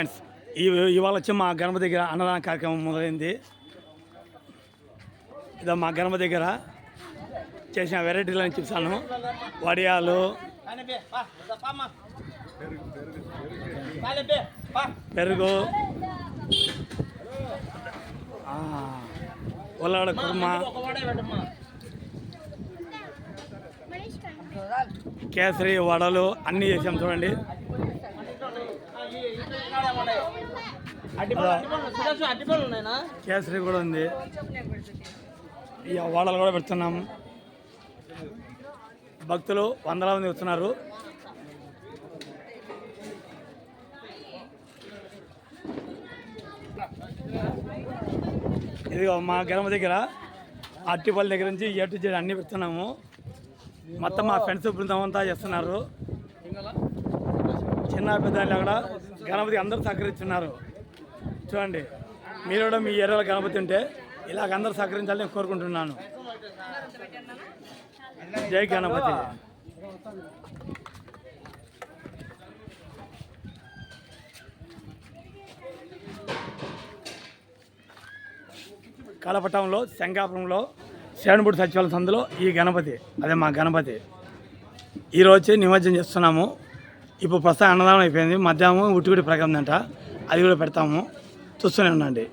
Friends, ఈ ఇవాళ వచ్చి మా గణప దగ్గర అన్నదాన కార్యక్రమం మొదలైంది. ఇదో మా గణపతి దగ్గర చేసిన వెరైటీలను చూసాను వడియాలు పెరుగు ఆ, ఉల్లగడ్డ కుర్మా కేసరి వడలు అన్నీ చేసాం చూడండి. కేసరి కూడా ఉంది. ఈ వడలు కూడా పెడుతున్నాం. భక్తులు వందల మంది వస్తున్నారు. ఇది మా గ్రామ దగ్గర అట్టిపల్లి దగ్గర నుంచి ఎటు జెడ్ అన్ని పెడుతున్నాము. మొత్తం మా ఫ్రెండ్స్ బృందం అంతా చేస్తున్నారు. చిన్న పెద్ద అక్కడ గణపతి అందరూ సహకరిస్తున్నారు. చూడండి మీరు కూడా మీ ఏరియాలో గణపతి ఉంటే ఇలాగ అందరూ సహకరించాలని నేను కోరుకుంటున్నాను. జై గణపతి. కలపటంలో శంకాపురంలో శరణుబుడి సచివాలయ సందులో ఈ గణపతి అదే మా గణపతి. ఈరోజు నిమజ్జనం చేస్తున్నాము. ఇప్పుడు ప్రస్తుతం అన్నదానం అయిపోయింది. మధ్యాహ్నం ఉట్టుకుడి అంట. అది కూడా పెడతాము. చూస్తూనే ఉండండి.